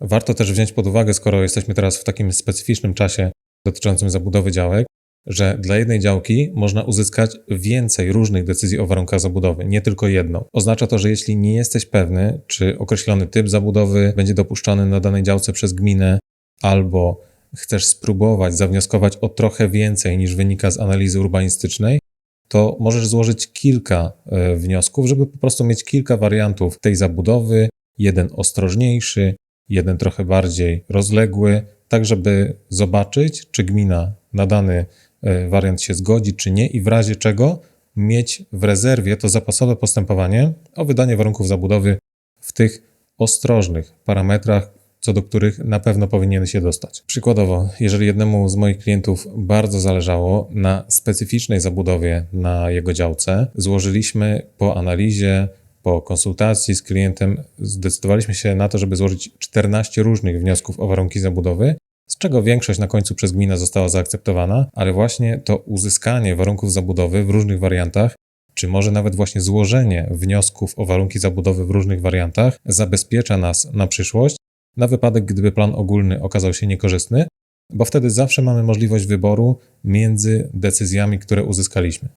Warto też wziąć pod uwagę, skoro jesteśmy teraz w takim specyficznym czasie dotyczącym zabudowy działek, że dla jednej działki można uzyskać więcej różnych decyzji o warunkach zabudowy, nie tylko jedną. Oznacza to, że jeśli nie jesteś pewny, czy określony typ zabudowy będzie dopuszczony na danej działce przez gminę, albo chcesz spróbować zawnioskować o trochę więcej niż wynika z analizy urbanistycznej, to możesz złożyć kilka e, wniosków, żeby po prostu mieć kilka wariantów tej zabudowy, jeden ostrożniejszy, jeden trochę bardziej rozległy, tak żeby zobaczyć, czy gmina na dany e, wariant się zgodzi, czy nie, i w razie czego mieć w rezerwie to zapasowe postępowanie o wydanie warunków zabudowy w tych ostrożnych parametrach, co do których na pewno powinien się dostać. Przykładowo, jeżeli jednemu z moich klientów bardzo zależało na specyficznej zabudowie na jego działce, złożyliśmy po analizie, po konsultacji z klientem, zdecydowaliśmy się na to, żeby złożyć 14 różnych wniosków o warunki zabudowy, z czego większość na końcu przez gminę została zaakceptowana, ale właśnie to uzyskanie warunków zabudowy w różnych wariantach czy może nawet właśnie złożenie wniosków o warunki zabudowy w różnych wariantach zabezpiecza nas na przyszłość, na wypadek, gdyby plan ogólny okazał się niekorzystny, bo wtedy zawsze mamy możliwość wyboru między decyzjami, które uzyskaliśmy.